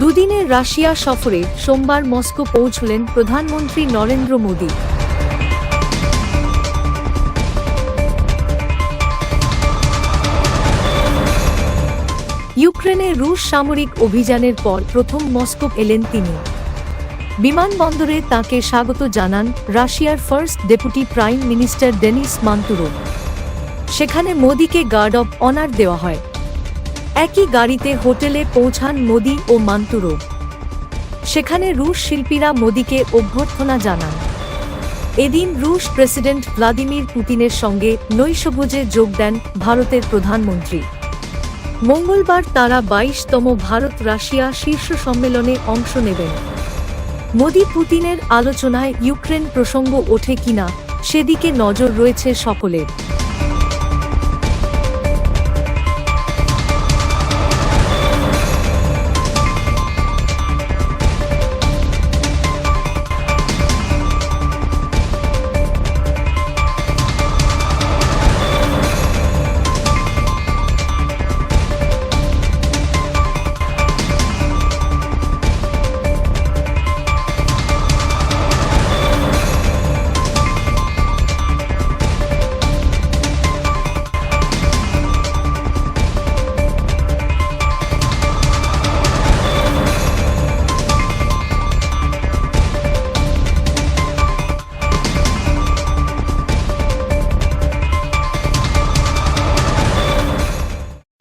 দুদিনের রাশিয়া সফরে সোমবার মস্কো পৌঁছলেন প্রধানমন্ত্রী নরেন্দ্র মোদী। ইউক্রেনে রুশ সামরিক অভিযানের পর প্রথম মস্কো এলেন তিনি। বিমানবন্দরে তাকে স্বাগত জানান রাশিয়ার first deputy prime minister Denis Manturov. সেখানে মোদীকে গার্ড অব অনার দেওয়া হয়। একই গাড়িতে হোটেলে পৌঁছান মোদি ও মান্তুরো। সেখানে রুশ শিল্পীরা মোদিকে অভ্যর্থনা জানান। এদিন রুশ প্রেসিডেন্ট ভ্লাদিমির পুতিনের সঙ্গে নৈশভোজে যোগ দেন ভারতের প্রধানমন্ত্রী। মঙ্গলবার তারা বাইশতম ভারত রাশিয়া শীর্ষ সম্মেলনে অংশ নেবেন। মোদি পুতিনের আলোচনায় ইউক্রেন প্রসঙ্গ ওঠে কিনা সেদিকে নজর রয়েছে সকলের।